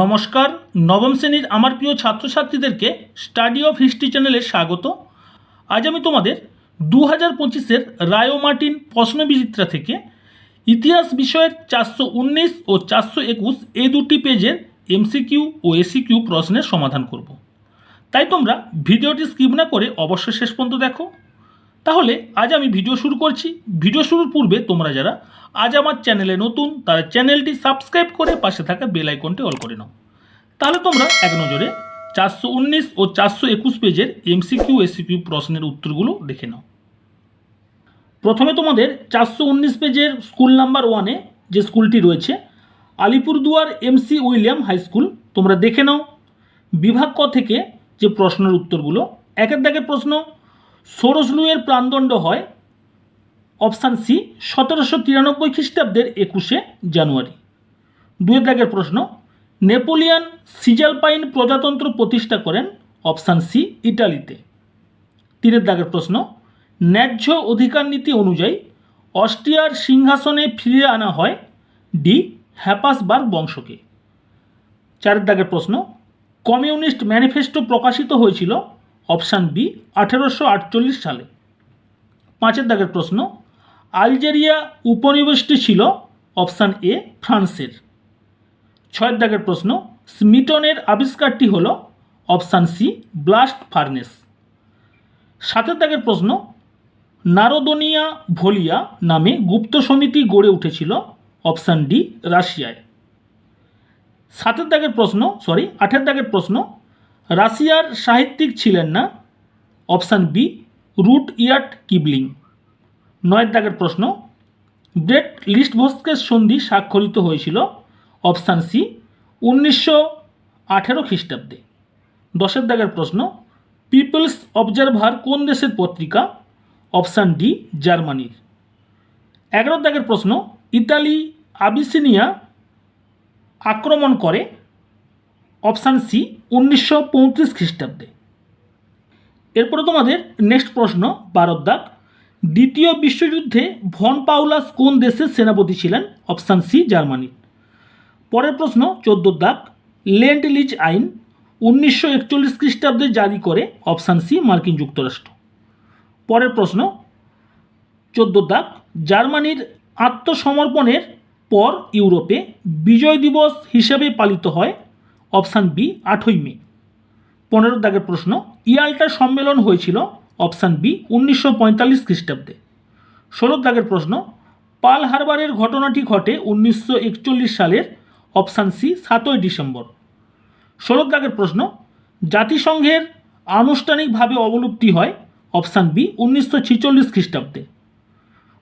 নমস্কার, নবম শ্রেণির আমার প্রিয় ছাত্রছাত্রীদেরকে স্টাডি অফ হিস্ট্রি চ্যানেলে স্বাগত। আজ আমি তোমাদের দু হাজার পঁচিশের রায়ো মার্টিন প্রশ্নবিচিত্রা থেকে ইতিহাস বিষয়ের চারশো উনিশ ও চারশো একুশ এই দুটি পেজের এমসিকিউ ও এসিকিউ প্রশ্নের সমাধান করব। তাই তোমরা ভিডিওটি স্কিপ না করে অবশ্যই শেষ পর্যন্ত দেখো। তাহলে আজ আমি ভিডিও শুরু করছি। ভিডিও শুরুর পূর্বে তোমরা যারা আজ আমার চ্যানেলে নতুন, তারা চ্যানেলটি সাবস্ক্রাইব করে পাশে থাকা বেল আইকনটি অল করে নাও। তাহলে তোমরা এক নজরে চারশো উনিশ ও চারশো একুশ পেজের এমসিকিউ এসিকিউ প্রশ্নের উত্তরগুলো দেখে নাও। প্রথমে তোমাদের চারশো উনিশ পেজের স্কুল নাম্বার ওয়ানে যে স্কুলটি রয়েছে, Alipurduar MC William high school, তোমরা দেখে নাও। বিভাগ ক থেকে যে প্রশ্নের উত্তরগুলো, একের দাগের প্রশ্ন সোরসলুয়ের প্রাণদণ্ড হয় অপশান সি, সতেরোশো তিরানব্বই খ্রিস্টাব্দের একুশে জানুয়ারি। দুয়ের দাগের প্রশ্ন, নেপোলিয়ান সিজালপাইন প্রজাতন্ত্র প্রতিষ্ঠা করেন অপশান সি, ইটালিতে। তিনের দাগের প্রশ্ন, ন্যায্য অধিকার নীতি অনুযায়ী অস্ট্রিয়ার সিংহাসনে ফিরিয়ে আনা হয় ডি হ্যাপাসবার্গ বংশকে। চারের দাগের প্রশ্ন, কমিউনিস্ট ম্যানিফেস্টো প্রকাশিত হয়েছিল অপশান বি, আঠেরোশো আটচল্লিশ সালে। পাঁচের দাগের প্রশ্ন, আলজেরিয়া উপনিবেশটি ছিল অপশান এ, ফ্রান্সের। ছয়ের দাগের প্রশ্ন, স্মিটনের আবিষ্কারটি হল অপশান সি, ব্লাস্ট ফার্নেস। সাতের দাগের প্রশ্ন, নারদোনিয়া ভোলিয়া নামে গুপ্ত সমিতি গড়ে উঠেছিল অপশান ডি, রাশিয়ায়। সাতের দাগের প্রশ্ন, সরি আঠের দাগের প্রশ্ন রাশিয়ার সাহিত্যিক ছিলেন না? Option B, Rudyard Kipling. নয়ের দাগের প্রশ্ন ব্রেট লিস্ট ভস্কের সন্ধি স্বাক্ষরিত হয়েছিল? অপশান সি, উনিশশো আঠেরো খ্রিস্টাব্দে। দশের দাগের প্রশ্ন, পিপলস অবজারভার কোন দেশের পত্রিকা? অপশান ডি, জার্মানির। এগারো দাগের প্রশ্ন, ইতালি আবিসিনিয়া আক্রমণ করে? অপশান সি, উনিশশো পঁয়ত্রিশ খ্রিস্টাব্দে। এরপরে তোমাদের নেক্সট প্রশ্ন, বারো দাগ। দ্বিতীয় বিশ্বযুদ্ধে ভন পাউলাস কোন দেশের সেনাপতি ছিলেন? অপশান সি, জার্মানির। পরের প্রশ্ন, চোদ্দ দাগ। লেন্ড লিজ আইন উনিশশো একচল্লিশ খ্রিস্টাব্দে জারি করে, অপশান সি, মার্কিন যুক্তরাষ্ট্র। পরের প্রশ্ন, চোদ্দ দাগ। জার্মানির আত্মসমর্পণের পর ইউরোপে বিজয় দিবস হিসেবে পালিত হয় অপশান বি, আটই মে। পনেরো দাগের প্রশ্ন ইয়াল্টা সম্মেলন হয়েছিল অপশান বি, উনিশশো পঁয়তাল্লিশ খ্রিস্টাব্দে। ষোলো দাগের প্রশ্ন, পাল হারবারের ঘটনাটি ঘটে উনিশশো একচল্লিশ সালের অপশান সি, সাতই ডিসেম্বর। ষোলো দাগের প্রশ্ন, জাতিসংঘের আনুষ্ঠানিকভাবে অবলুপ্তি হয় অপশান বি, উনিশশো ছিচল্লিশ খ্রিস্টাব্দে।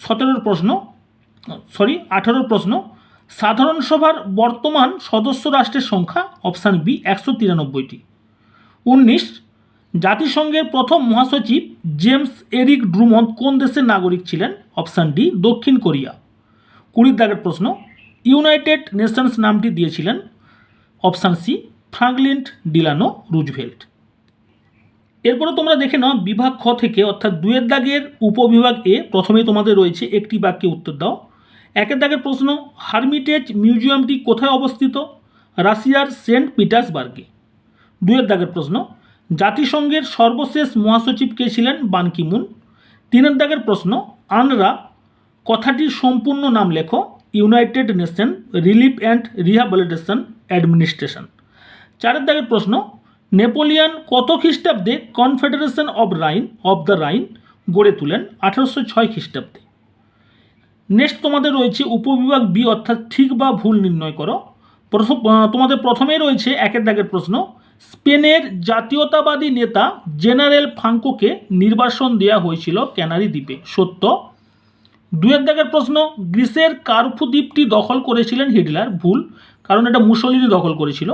সতেরোর প্রশ্ন, সরি, আঠারোর প্রশ্ন সাধারণ সভার বর্তমান সদস্য রাষ্ট্রের সংখ্যা অপশান বি একশো তিরানব্বইটি। উনিশ, জাতিসংঘের প্রথম মহাসচিব জেমস এরিক ড্রুমন্ড কোন দেশের নাগরিক ছিলেন? অপশান ডি, দক্ষিণ কোরিয়া। কুড়ির দাগের প্রশ্ন, ইউনাইটেড নেশনস নামটি দিয়েছিলেন? Option C Franklin Delano Roosevelt. এরপরে তোমরা দেখে নাও বিভাগ খ থেকে, অর্থাৎ দুয়ের দাগের উপবিভাগ এ প্রথমে তোমাদের রয়েছে একটি বাক্যে উত্তর দাও। একের দাগের প্রশ্ন হারমিটেজ মিউজিয়ামটি কোথায় অবস্থিত? রাশিয়ার সেন্ট পিটার্সবার্গে। দুয়ের দাগের প্রশ্ন, জাতিসংঘের সর্বশেষ মহাসচিব কে ছিলেন বান কি মুন তিনের দাগের প্রশ্ন, আনরা কথাটির সম্পূর্ণ নাম লেখো United Nation Relief and Rehabilitation Administration চারের দাগের প্রশ্ন, নেপোলিয়ান কত খ্রিস্টাব্দে Confederation of Rhine of the Rhine গড়ে তুলেন? আঠারোশো ছয় খ্রিস্টাব্দে। নেক্সট তোমাদের রয়েছে উপবিভাগ বি অর্থাৎ ঠিক বা ভুল নির্ণয় করো। তোমাদের প্রথমেই রয়েছে একের দাগের প্রশ্ন। স্পেনের জাতীয়তাবাদী নেতা জেনারেল ফাঙ্কোকে নির্বাসন দেওয়া হয়েছিল ক্যানারি দ্বীপে। সত্য। দুয়ের দাগের প্রশ্ন, গ্রিসের কার্ফু দ্বীপটি দখল করেছিলেন হিটলার। ভুল, কারণ এটা মুসলিনি দখল করেছিল।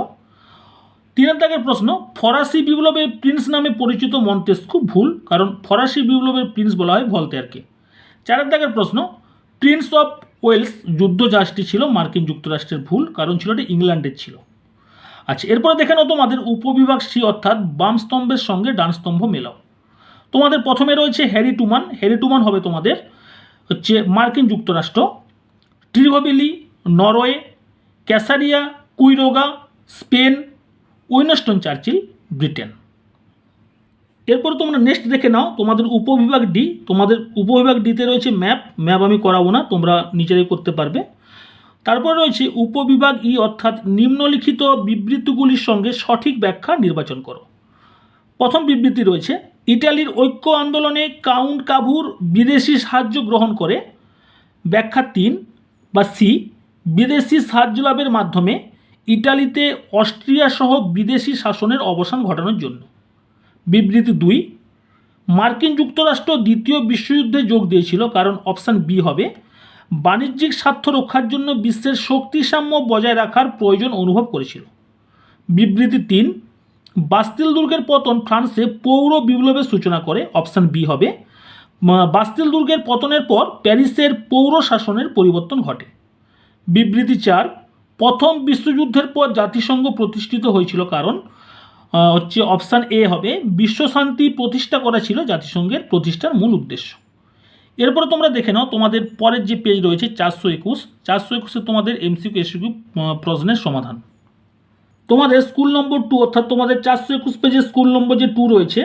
তিনের দাগের প্রশ্ন, ফরাসি বিপ্লবের প্রিন্স নামে পরিচিত মন্তেস্কু ভুল, কারণ ফরাসি বিপ্লবের প্রিন্স বলা হয় ভলতেয়ারকে চারের দাগের প্রশ্ন প্রিন্স অফ ওয়েলস যুদ্ধ জাহাজটি ছিল মার্কিন যুক্তরাষ্ট্রের ভুল, কারণ ছিল এটা ইংল্যান্ডের ছিল। আচ্ছা এরপরে দেখে নাও তোমাদের উপবিভাগ সি, অর্থাৎ বাম স্তম্ভের সঙ্গে ডান স্তম্ভ মেলাও। তোমাদের প্রথমে রয়েছে হ্যারি টুমান। হ্যারি টুমান হবে তোমাদের হচ্ছে মার্কিন যুক্তরাষ্ট্র। Trygve Lie Norway, ক্যাসারিয়া, Quiroga, Spain, Winston Churchill, Britain. এরপর তোমরা নেক্সট দেখে নাও, তোমাদের উপবিভাগ ডি তোমাদের উপবিভাগ ডিতে রয়েছে ম্যাপ ম্যাপ আমি করাবো না, তোমরা নিজেরাই করতে পারবে। তারপর রয়েছে উপবিভাগ ই অর্থাৎ নিম্নলিখিত বিবৃতিগুলির সঙ্গে সঠিক ব্যাখ্যা নির্বাচন করো। প্রথম বিবৃতি রয়েছে, ইটালির ঐক্য আন্দোলনে কাউন্ট কাভুর বিদেশি সাহায্য গ্রহণ করে। ব্যাখ্যা তিন বা সি বিদেশি সাহায্য লাভের মাধ্যমে ইটালিতে অস্ট্রিয়া সহ বিদেশি শাসনের অবসান ঘটানোর জন্য। বিবৃতি দুই, মার্কিন যুক্তরাষ্ট্র দ্বিতীয় বিশ্বযুদ্ধে যোগ দিয়েছিল কারণ অপশান বি হবে, বাণিজ্যিক স্বার্থ রক্ষার জন্য বিশ্বের শক্তিসাম্য বজায় রাখার প্রয়োজন অনুভব করেছিল। বিবৃতি তিন বাস্তিল দুর্গের পতন ফ্রান্সে পৌর বিপ্লবের সূচনা করে, অপশান বি হবে বাস্তিল দুর্গের পতনের পর প্যারিসের পৌর শাসনের পরিবর্তন ঘটে। বিবৃতি চার, প্রথম বিশ্বযুদ্ধের পর জাতিসংঘ প্রতিষ্ঠিত হয়েছিল কারণ হচ্ছে অপশান এ হবে বিশ্বশান্তি প্রতিষ্ঠা করা ছিল জাতিসংঘের প্রতিষ্ঠার মূল উদ্দেশ্য। এরপরে তোমরা দেখে নাও, তোমাদের পরের যে পেজ রয়েছে চারশো একুশ, চারশো একুশে তোমাদের এমসিকিউ এসিকিউ প্রশ্নের সমাধান। তোমাদের স্কুল নম্বর টু অর্থাৎ তোমাদের চারশো একুশ পেজের স্কুল নম্বর যে টু রয়েছে,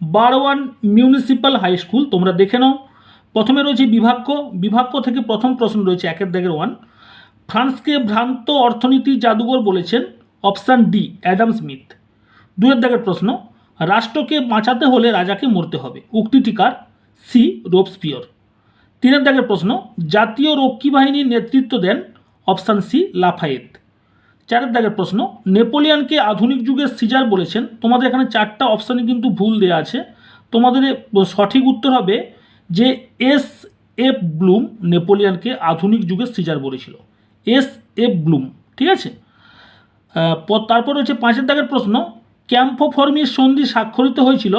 বারোয়ান মিউনিসিপ্যাল হাই স্কুল তোমরা দেখে নাও। প্রথমে রয়েছে বিভাগ্য বিভাগ্য থেকে প্রথম প্রশ্ন রয়েছে একের দাগের ওয়ান ফ্রান্সকে ভ্রান্ত অর্থনীতি জাদুঘর বলেছেন অপশান ডি অ্যাডাম স্মিথ। দুয়ের দাগের প্রশ্ন, রাষ্ট্রকে বাঁচাতে হলে রাজাকে মরতে হবে। উক্তিটি কার সি রোবসপিয়র তিনের দাগের প্রশ্ন, জাতীয় রক্ষী বাহিনীর নেতৃত্ব দেন অপশান সি লাফায়েত। চারের দাগের প্রশ্ন, নেপোলিয়ানকে আধুনিক যুগের সিজার বলেছেন। তোমাদের এখানে চারটা অপশানে কিন্তু ভুল দেওয়া আছে। তোমাদের সঠিক উত্তর হবে যে এস এফ ব্লুম নেপোলিয়ানকে আধুনিক যুগের সিজার বলেছিল। এস এফ ব্লুম, ঠিক আছে? তারপর রয়েছে পাঁচের দাগের প্রশ্ন ক্যাম্পোফর্মির সন্ধি স্বাক্ষরিত হয়েছিল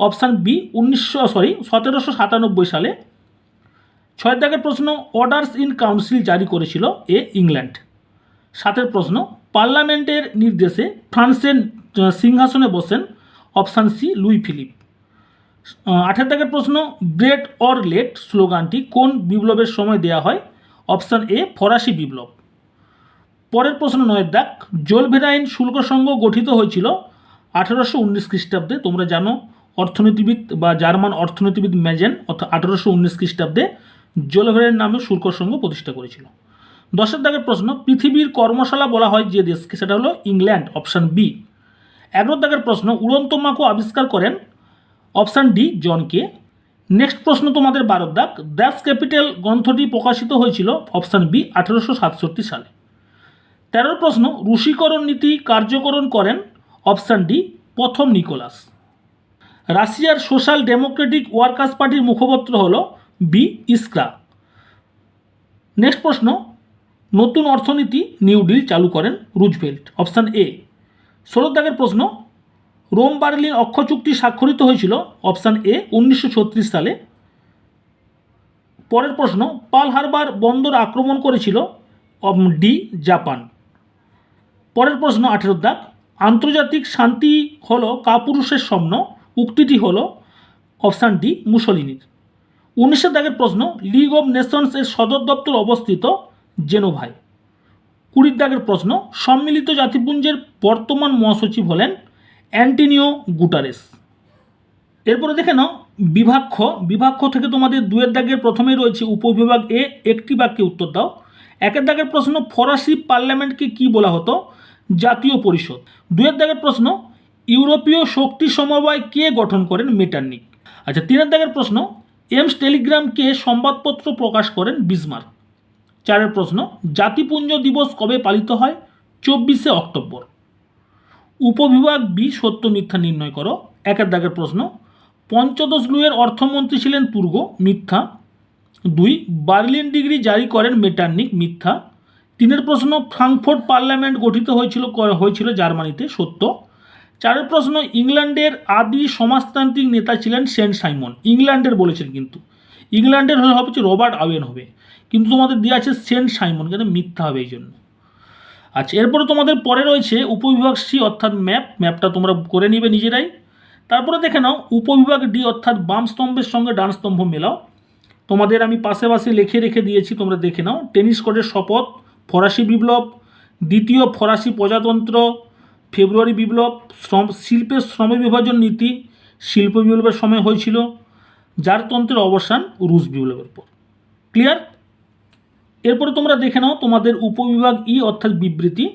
অপশান বি, উনিশশো সরি সতেরোশো সাতানব্বই সালে। ছয় দাগের প্রশ্ন অর্ডার্স ইন কাউন্সিল জারি করেছিল এ, ইংল্যান্ড। সাতের প্রশ্ন, পার্লামেন্টের নির্দেশে ফ্রান্সের সিংহাসনে বসেন অপশান সি, লুই ফিলিপ। আঠের দাগের প্রশ্ন ব্রেড অর লেট স্লোগানটি কোন বিপ্লবের সময় দেয়া হয়? অপশান এ, ফরাসি বিপ্লব। পরের প্রশ্ন নয়ের দাগ জোলভেরাইন শুল্ক সংঘ গঠিত হয়েছিল আঠারোশো উনিশ খ্রিস্টাব্দে, তোমরা জানো, অর্থনীতিবিদ বা জার্মান অর্থনীতিবিদ ম্যাজেন অর্থাৎ আঠারোশো উনিশ খ্রিস্টাব্দে জোলভেরাইন নামে শুল্ক সংঘ প্রতিষ্ঠা করেছিল। দশের দাগের প্রশ্ন, পৃথিবীর কর্মশালা বলা হয় যে দেশকে, সেটা হলো ইংল্যান্ড, অপশান বি। এগারো দাগের প্রশ্ন, উড়ন্ত মাকো আবিষ্কার করেন, অপশান ডি জনকে নেক্সট প্রশ্ন তোমাদের বারো দাগ দ্যাস ক্যাপিটাল গ্রন্থটি প্রকাশিত হয়েছিল, অপশান বি, আঠারোশো সাতষট্টি সালে। তেরোর প্রশ্ন, রুশীকরণ নীতি কার্যকরণ করেন অপশান ডি, প্রথম নিকোলাস। রাশিয়ার সোশ্যাল ডেমোক্রেটিক ওয়ার্কার্স পার্টির মুখপত্র হল বি, ইস্ক্রা। নেক্সট প্রশ্ন, নতুন অর্থনীতি নিউ ডিল চালু করেন রুজভেল্ট। অপশান এ ষোলো দাগের প্রশ্ন, রোম বার্লিন অক্ষ চুক্তি স্বাক্ষরিত হয়েছিল, অপশান এ, উনিশশো ছত্রিশ সালে। পরের প্রশ্ন, পাল হারবার বন্দর আক্রমণ করেছিল ডি, জাপান। পরের প্রশ্ন, আঠেরো দাগ। আন্তর্জাতিক শান্তি হলো কাপুরুষের স্বপ্ন, উক্তিটি হলো অপশান ডি, মুসলিনির। উনিশের দাগের প্রশ্ন, লিগ অব নেশনস এর সদর দপ্তর অবস্থিত জেনোভায়। কুড়ির দাগের প্রশ্ন, সম্মিলিত জাতিপুঞ্জের বর্তমান মহাসচিব হলেন অ্যান্টিনিও গুটারেস। এরপরে দেখে নাও, বিভাক্ষ। বিভাক্ষ থেকে তোমাদের দুয়ের দাগের প্রথমেই রয়েছে উপবিভাগ এ, একটি বাক্যে উত্তর দাও। একের দাগের প্রশ্ন ফরাসি পার্লামেন্টকে কি বলা হতো? জাতীয় পরিষদ। দুয়ের দাগের প্রশ্ন, ইউরোপীয় শক্তি সমবায় কে গঠন করেন মেটার্নিক? আচ্ছা তিনের দাগের প্রশ্ন, এমস টেলিগ্রামকে সংবাদপত্র প্রকাশ করেন বিসমার্ক। চারের প্রশ্ন, জাতিপুঞ্জ দিবস কবে পালিত হয়? চব্বিশে অক্টোবর। উপবিভাগ বি, সত্য মিথ্যা নির্ণয় করো। একের দাগের প্রশ্ন, পঞ্চদশ লুয়ের অর্থমন্ত্রী ছিলেন তুর্গ, মিথ্যা। দুই, বার্লিন ডিগ্রি জারি করেন মেটার্নিক, মিথ্যা। তিনের প্রশ্ন, ফ্রাঙ্কফোর্ট পার্লামেন্ট গঠিত হয়েছিল হয়েছিল জার্মানিতে, সত্য। চারের প্রশ্ন, ইংল্যান্ডের আদি সমাজতান্ত্রিক নেতা ছিলেন সেন্ট সাইমন। ইংল্যান্ডের বলেছেন কিন্তু। ইংল্যান্ডের হলে হবে রবার্ট আওয়েন হবে। কিন্তু তোমাদের দেওয়া আছে সেন্ট সাইমন কেন মিথ্যা হবে এই জন্য। আচ্ছা এরপরে তোমাদের পরে রয়েছে উপবিভাগ সি, অর্থাৎ ম্যাপ। ম্যাপটা তোমরা করে নিবে নিজেরাই। তারপরে দেখে নাও, উপবিভাগ ডি, অর্থাৎ বাম স্তম্ভের সঙ্গে ডান স্তম্ভ মেলাও। তোমাদের আমি পাশে পাশে লিখে রেখে দিয়েছি, তোমরা দেখে নাও। টেনিস কোর্টের শপথ, ফরাসি বিপ্লব, দ্বিতীয় ফরাসি প্রজাতন্ত্র, ফেব্রুয়ারি বিপ্লব, শ্রম, শিল্পের শ্রম বিভাজন নীতি, শিল্প বিপ্লবের সময় হয়েছিল জারতন্ত্রের অবসান রুশ বিপ্লবের পর। ক্লিয়ার এরপরে তোমরা দেখে নাও তোমাদের উপবিভাগ ই অর্থাৎ বিবৃতি।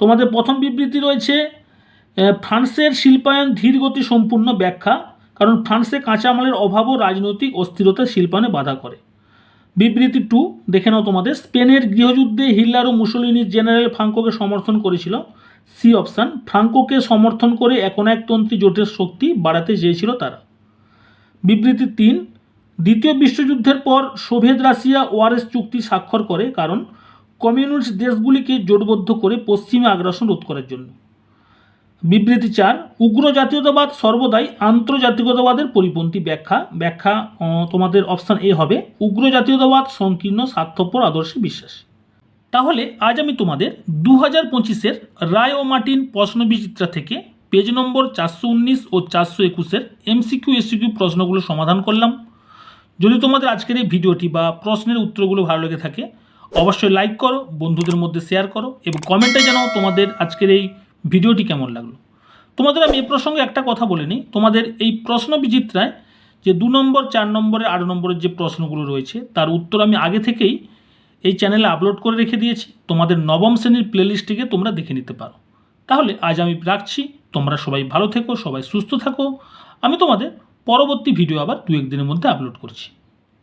তোমাদের প্রথম বিবৃতি রয়েছে ফ্রান্সের শিল্পায়ন ধীরগতি সম্পূর্ণ ব্যাখ্যা কারণ ফ্রান্সে কাঁচামালের অভাবও রাজনৈতিক অস্থিরতা শিল্পানে বাধা করে। বিবৃতি টু, দেখে নাও তোমাদের। স্পেনের গৃহযুদ্ধে হিটলার ও মুসোলিনি জেনারেল ফ্রাঙ্কোকে সমর্থন করেছিল। সি অপশান, ফ্রাঙ্কোকে সমর্থন করে একনায়কতন্ত্রী জোটের শক্তি বাড়াতে চেয়েছিল তারা। বিবৃতি তিন, দ্বিতীয় বিশ্বযুদ্ধের পর সোভিয়েত রাশিয়া ওয়ারেস চুক্তি স্বাক্ষর করে কারণ কমিউনিস্ট দেশগুলিকে জোটবদ্ধ করে পশ্চিমে আগ্রাসন রোধ করার জন্য। বিবৃতি চার, উগ্র জাতীয়তাবাদ সর্বদাই আন্তর্জাতিকতাবাদের পরিপন্থী ব্যাখ্যা। ব্যাখ্যা তোমাদের অপশান এ হবে, উগ্র জাতীয়তাবাদ সংকীর্ণ, স্বার্থপর, আদর্শে বিশ্বাস। তাহলে আজ আমি তোমাদের দু হাজার পঁচিশের রায় ও মার্টিন প্রশ্ন বিচিত্রা থেকে পেজ নম্বর চারশো উনিশ ও চারশো একুশের এমসিকিউ এসিকিউ প্রশ্নগুলো সমাধান করলাম। যদি তোমাদের আজকের এই ভিডিওটি বা প্রশ্নের উত্তরগুলো ভালো লেগে থাকে, অবশ্যই লাইক করো, বন্ধুদের মধ্যে শেয়ার করো এবং কমেন্টে জানাও তোমাদের আজকের এই ভিডিওটি কেমন লাগল? তোমাদের আমি এ প্রসঙ্গে একটা কথা বলে নিই। তোমাদের এই প্রশ্ন বিচিত্রায় যে দু নম্বর, চার নম্বরের আট নম্বরের যে প্রশ্নগুলো রয়েছে, তার উত্তর আমি আগে থেকেই এই চ্যানেলে আপলোড করে রেখে দিয়েছি। তোমাদের নবম শ্রেণির প্লেলিস্টটিকে তোমরা দেখে নিতে পারো। তাহলে আজ আমি রাখছি। তোমরা সবাই ভালো থেকো, সবাই সুস্থ থাকো। আমি তোমাদের পরবর্তী ভিডিও আবার দু একদিনের মধ্যে আপলোড করছি।